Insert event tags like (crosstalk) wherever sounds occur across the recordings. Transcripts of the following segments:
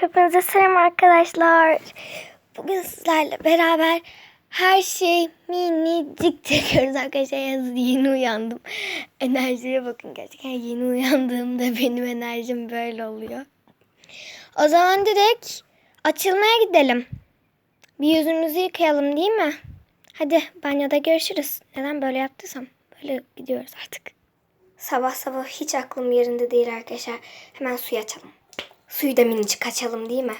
Hepinize selam arkadaşlar. Bugün sizlerle beraber her şey minicik çekiyoruz arkadaşlar. Yalnız yeni uyandım. Enerjiye bakın gerçekten yeni uyandığımda benim enerjim böyle oluyor. O zaman direkt açılmaya gidelim. Bir yüzümüzü yıkayalım değil mi? Hadi banyoda görüşürüz. Neden böyle yaptıysam böyle gidiyoruz artık. Sabah sabah hiç aklım yerinde değil arkadaşlar. Hemen suyu açalım. Suyu da minicik açalım değil mi?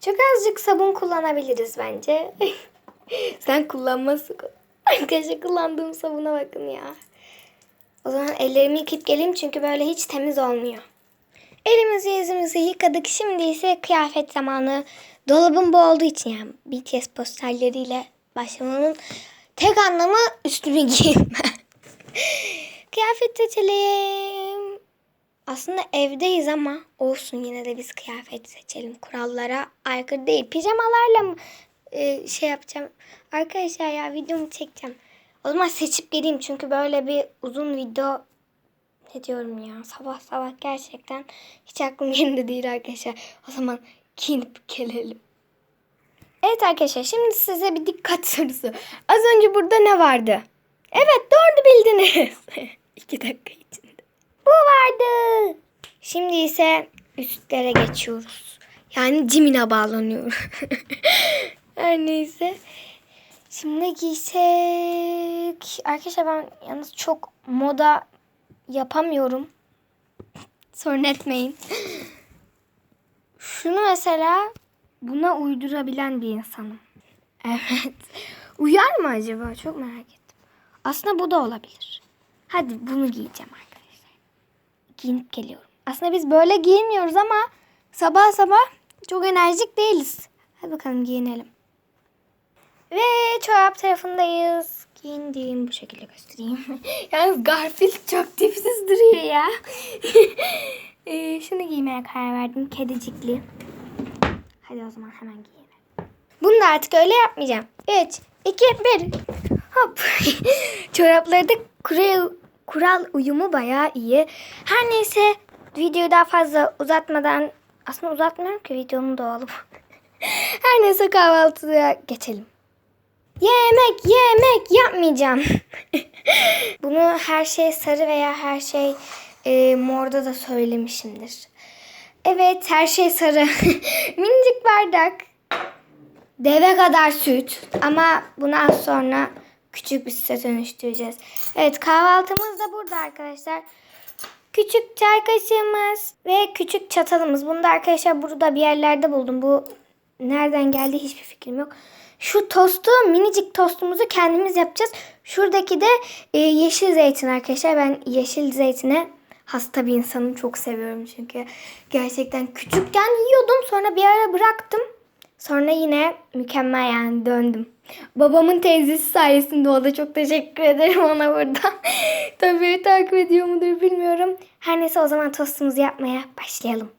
Çok azıcık sabun kullanabiliriz bence. (laughs) Sen kullanmasın. Arkadaşlar kullandığım sabuna bakın ya. O zaman ellerimi yıkayıp geleyim çünkü böyle hiç temiz olmuyor. Elimizi yüzümüzü yıkadık. Şimdi ise kıyafet zamanı. Dolabım bu olduğu için yani BTS posterleriyle başlamamın tek anlamı üstümü giyinme. (laughs) kıyafet seçelim. Aslında evdeyiz ama olsun yine de biz kıyafet seçelim. Kurallara aykırı değil. Pijamalarla mı e, şey yapacağım? Arkadaşlar ya videomu çekeceğim. O zaman seçip geleyim çünkü böyle bir uzun video ne diyorum ya sabah sabah gerçekten hiç aklım yerinde değil arkadaşlar. O zaman giyinip gelelim. Evet arkadaşlar şimdi size bir dikkat (laughs) sorusu. Az önce burada ne vardı? Evet doğru bildiniz. (laughs) İki dakika içinde. Bu vardı. Şimdi ise üstlere geçiyoruz. Yani cimine bağlanıyor. (laughs) Her neyse. Şimdi giysek. Arkadaşlar ben yalnız çok moda yapamıyorum. Sorun etmeyin. Şunu mesela buna uydurabilen bir insanım. Evet. Uyar mı acaba? Çok merak ettim. Aslında bu da olabilir. Hadi bunu giyeceğim arkadaşlar. Giyinip geliyorum. Aslında biz böyle giyinmiyoruz ama sabah sabah çok enerjik değiliz. Hadi bakalım giyinelim. Ve çorap tarafındayız. Giyindim. Bu şekilde göstereyim. (laughs) Yalnız Garfield çok tipsiz duruyor ya. (laughs) ee, şunu giymeye karar verdim. Kedicikli. Hadi o zaman hemen giyelim. Bunu da artık öyle yapmayacağım. 3, 2, 1. Hop. (laughs) Çoraplarda kural, kural uyumu bayağı iyi. Her neyse videoyu daha fazla uzatmadan aslında uzatmıyorum ki videonun doğalı. (laughs) Her neyse kahvaltıya geçelim. Yemek yemek yapmayacağım. (laughs) Bunu her şey sarı veya her şey e, morda da söylemişimdir. Evet her şey sarı. (laughs) Minicik bardak. Deve kadar süt. Ama bunu sonra küçük bir süte dönüştüreceğiz. Evet kahvaltımız da burada arkadaşlar. Küçük çay kaşığımız ve küçük çatalımız. Bunu da arkadaşlar burada bir yerlerde buldum. Bu nereden geldi hiçbir fikrim yok. Şu tostu minicik tostumuzu kendimiz yapacağız. Şuradaki de e, yeşil zeytin arkadaşlar. Ben yeşil zeytine hasta bir insanım. Çok seviyorum çünkü. Gerçekten küçükken yiyordum. Sonra bir ara bıraktım. Sonra yine mükemmel yani döndüm. Babamın teyzesi sayesinde o da çok teşekkür ederim (laughs) ona burada. Tabii takip ediyor mudur bilmiyorum. Her neyse o zaman tostumuzu yapmaya başlayalım.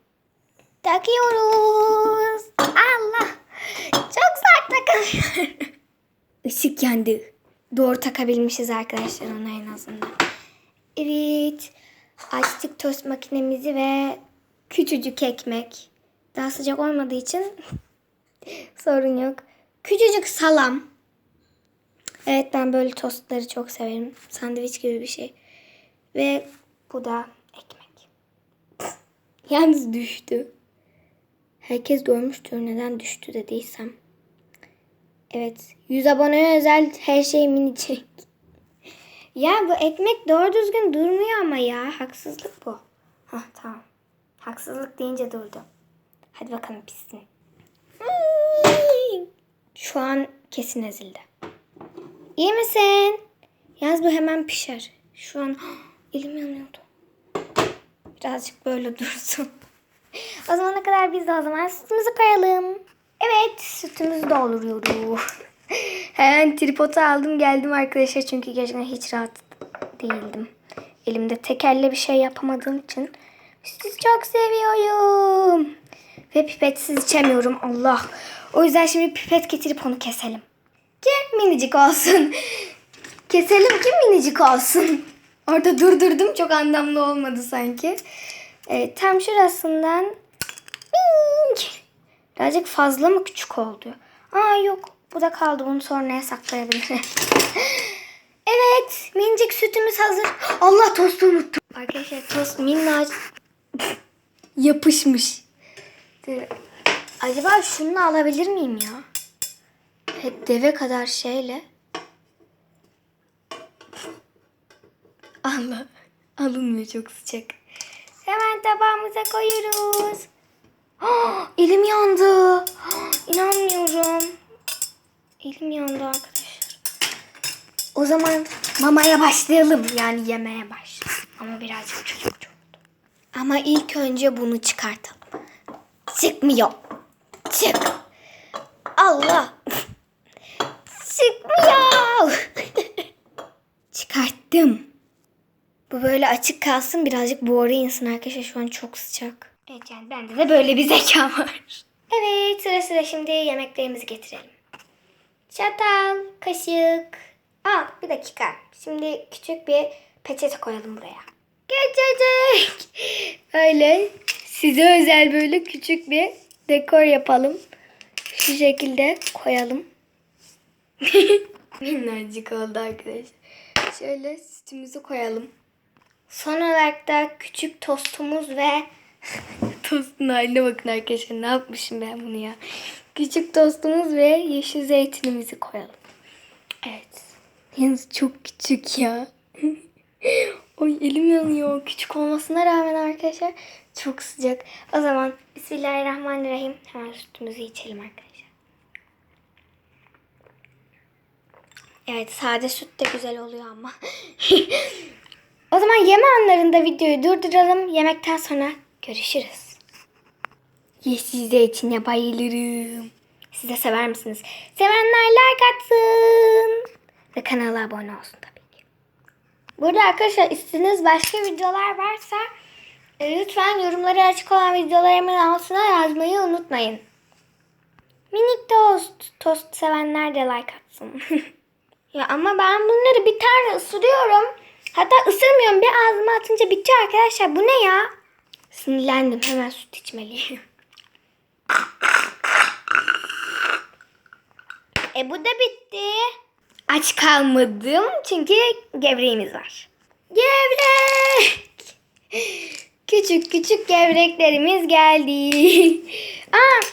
Takıyoruz. Allah. Çok sert takılıyor. (laughs) Işık yandı. Doğru takabilmişiz arkadaşlar ona en azından. Evet. Açtık tost makinemizi ve küçücük ekmek. Daha sıcak olmadığı için (laughs) sorun yok. Küçücük salam. Evet ben böyle tostları çok severim. Sandviç gibi bir şey. Ve bu da ekmek. (laughs) Yalnız düştü. Herkes görmüştür neden düştü dediysem. Evet 100 aboneye özel her şey minicik. (laughs) Ya bu ekmek doğru düzgün durmuyor ama ya. Haksızlık bu. Hah tamam. Haksızlık deyince durdu. Hadi bakalım pişsin. Şu an kesin ezildi. İyi misin? Yaz bu hemen pişer. Şu an (gasps) elim yanıyordu. Birazcık böyle (laughs) dursun. o zamana kadar biz de o zaman sütümüzü koyalım. Evet sütümüzü dolduruyoruz. (laughs) Hemen tripodu aldım geldim arkadaşlar çünkü gerçekten hiç rahat değildim. Elimde tekerle bir şey yapamadığım için sizi çok seviyorum. Ve pipetsiz içemiyorum Allah. O yüzden şimdi pipet getirip onu keselim. Ki minicik olsun. (laughs) Keselim ki minicik olsun. Orada durdurdum çok anlamlı olmadı sanki. Evet, tam şurasından Bing! Birazcık fazla mı küçük oldu? Aa yok. Bu da kaldı. Bunu sonraya saklayabilirim. (laughs) evet. Minicik sütümüz hazır. (gasps) Allah tostu unuttum. Arkadaşlar tost minnacık (laughs) yapışmış. Acaba şunu alabilir miyim ya? Hep deve kadar şeyle. Allah. Alınmıyor çok sıcak. Hemen tabağımıza koyuyoruz. Ah, elim yandı. Ah, İnanmıyorum. Elim yandı arkadaşlar. O zaman mamaya başlayalım. Yani yemeye başlayalım. Ama birazcık çocukça oldu. Ama ilk önce bunu çıkartalım. Çıkmıyor. Çık. Allah. Çıkmıyor. Çıkarttım. Bu böyle açık kalsın birazcık buharı insin arkadaşlar şu an çok sıcak. Evet yani bende de böyle bir zeka var. Evet sıra sıra şimdi yemeklerimizi getirelim. Çatal, kaşık. Aa bir dakika. Şimdi küçük bir peçete koyalım buraya. Küçücük. Öyle size özel böyle küçük bir dekor yapalım. Şu şekilde koyalım. (laughs) Minnacık oldu arkadaşlar. Şöyle sütümüzü koyalım. Son olarak da küçük tostumuz ve (laughs) tostun haline bakın arkadaşlar. Ne yapmışım ben bunu ya. Küçük tostumuz ve yeşil zeytinimizi koyalım. Evet. Yalnız çok küçük ya. (laughs) Oy elim yanıyor. Küçük olmasına rağmen arkadaşlar çok sıcak. O zaman Bismillahirrahmanirrahim. Hemen sütümüzü içelim arkadaşlar. Evet sade süt de güzel oluyor ama. (laughs) o zaman yeme anlarında videoyu durduralım. Yemekten sonra görüşürüz. Yeşil zeytine bayılırım. Siz de sever misiniz? Sevenler like atsın. Ve kanala abone olsun tabii. Burada arkadaşlar istediğiniz başka videolar varsa e, lütfen yorumları açık olan videolarımın altına yazmayı unutmayın. Minik tost. Tost sevenler de like atsın. (laughs) ya ama ben bunları bir tane ısırıyorum. Hatta ısırmıyorum. Bir ağzıma atınca bitiyor arkadaşlar. Bu ne ya? Sinirlendim. Hemen süt içmeliyim. (laughs) E bu da bitti. Aç kalmadım çünkü gevreğimiz var. Gevrek! Küçük küçük gevreklerimiz geldi. Aa,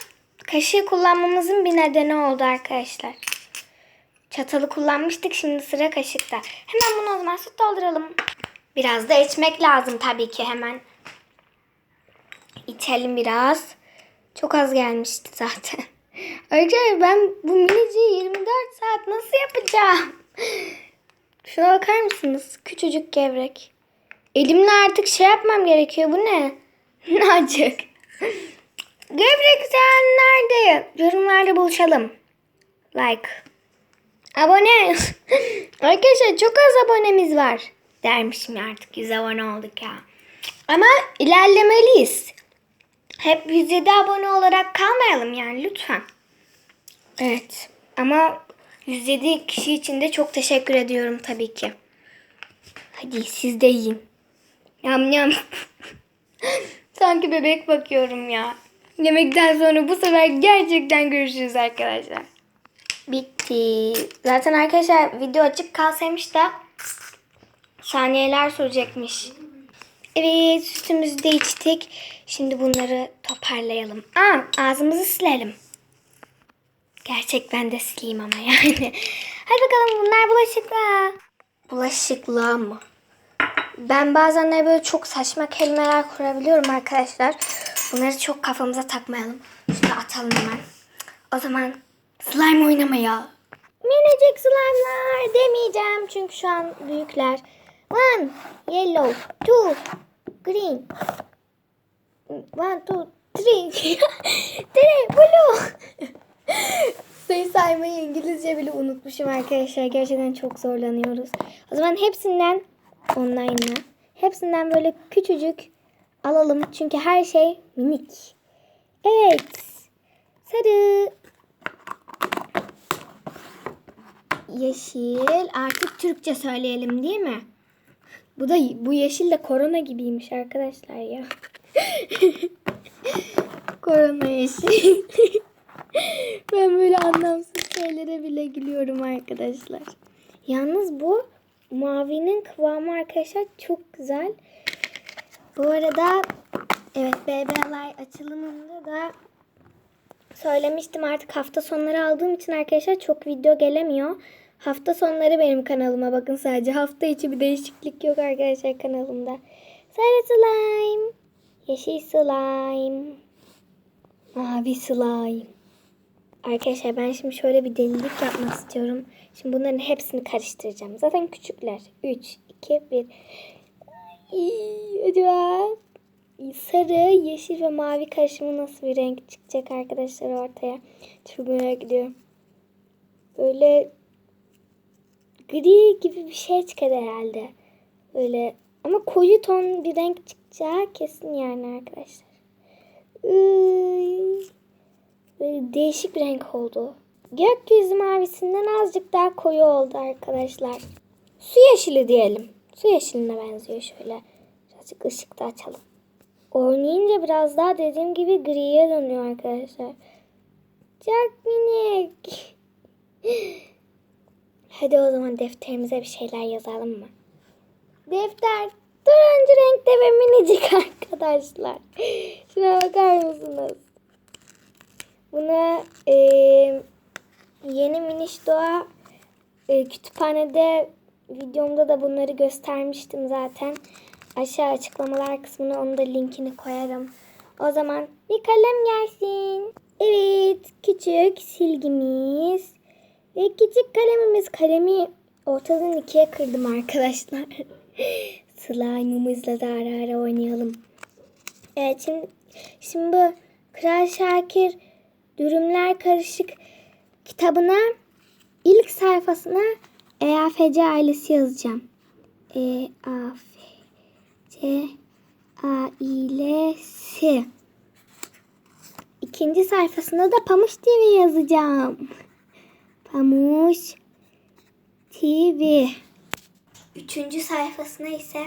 kaşığı kullanmamızın bir nedeni oldu arkadaşlar. Çatalı kullanmıştık şimdi sıra kaşıkta. Hemen bunu o zaman süt dolduralım. Biraz da içmek lazım tabii ki hemen. İçelim biraz. Çok az gelmişti zaten. Arkadaşlar ben bu miniciyi 24 saat nasıl yapacağım? Şuna bakar mısınız? Küçücük gevrek. Elimle artık şey yapmam gerekiyor. Bu ne? (laughs) Nacık. Gevrek sen nerede? Yorumlarda buluşalım. Like. Abone. (laughs) Arkadaşlar çok az abonemiz var. Dermişim artık 100 abone olduk ya. Ama ilerlemeliyiz. Hep 107 abone olarak kalmayalım yani lütfen. Evet. Ama 107 kişi için de çok teşekkür ediyorum tabii ki. Hadi siz de yiyin. Yam yam. (laughs) Sanki bebek bakıyorum ya. Yemekten sonra bu sefer gerçekten görüşürüz arkadaşlar. Bitti. Zaten arkadaşlar video açık kalsaymış da saniyeler sürecekmiş. Evet sütümüzü de içtik. Şimdi bunları toparlayalım. Aa ağzımızı silelim. Gerçek ben de sileyim ama yani. (laughs) Hadi bakalım bunlar bulaşıkla. Bulaşıkla mı? Ben bazen de böyle çok saçma kelimeler kurabiliyorum arkadaşlar. Bunları çok kafamıza takmayalım. Şunu atalım hemen. O zaman slime oynamaya. Minicik slime'lar demeyeceğim çünkü şu an büyükler. One, yellow, two, green. One, two, three. (laughs) three, blue. Sayı saymayı İngilizce bile unutmuşum arkadaşlar. Gerçekten çok zorlanıyoruz. O zaman hepsinden online'la hepsinden böyle küçücük alalım. Çünkü her şey minik. Evet. Sarı. Yeşil. Artık Türkçe söyleyelim değil mi? Bu da bu yeşil de korona gibiymiş arkadaşlar ya. (laughs) Korona eşi. (laughs) ben böyle anlamsız şeylere bile gülüyorum arkadaşlar. Yalnız bu mavinin kıvamı arkadaşlar çok güzel. Bu arada evet BBLay açılımında da söylemiştim artık hafta sonları aldığım için arkadaşlar çok video gelemiyor. Hafta sonları benim kanalıma bakın sadece. Hafta içi bir değişiklik yok arkadaşlar kanalımda. Sarı slime, yeşil slime, mavi slime. Arkadaşlar ben şimdi şöyle bir delilik yapmak istiyorum. Şimdi bunların hepsini karıştıracağım. Zaten küçükler. 3, 2, 1. Acaba sarı, yeşil ve mavi karışımı nasıl bir renk çıkacak arkadaşlar ortaya? Çok merak ediyorum. Böyle gri gibi bir şey çıkar herhalde. Böyle ama koyu ton bir renk çıkacağı kesin yani arkadaşlar. Böyle değişik bir renk oldu. Gökyüzü mavisinden azıcık daha koyu oldu arkadaşlar. Su yeşili diyelim. Su yeşiline benziyor şöyle. Birazcık ışık da açalım. Oynayınca biraz daha dediğim gibi griye dönüyor arkadaşlar. Çok minik. (laughs) Hadi o zaman defterimize bir şeyler yazalım mı? Defter turuncu renkte ve minicik (laughs) arkadaşlar. Şuna bakar mısınız? Buna e, yeni Miniş Doğa e, kütüphanede videomda da bunları göstermiştim zaten. Aşağı açıklamalar kısmına onu da linkini koyarım. O zaman bir kalem gelsin. Evet küçük silgimiz ve küçük kalemimiz. Kalemi ortadan ikiye kırdım arkadaşlar. (laughs) Slime'ımızla da ara ara oynayalım. Evet şimdi, şimdi bu Kral Şakir Dürümler Karışık kitabına ilk sayfasına EAFC ailesi yazacağım. E A F C ailesi. İkinci sayfasında da Pamuç TV yazacağım. Pamuç TV. Üçüncü sayfasına ise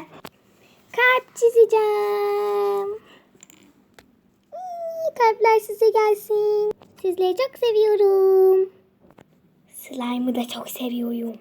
kalp çizeceğim. İyi, Kalpler size gelsin. Sizleri çok seviyorum. Slime'ı da çok seviyorum.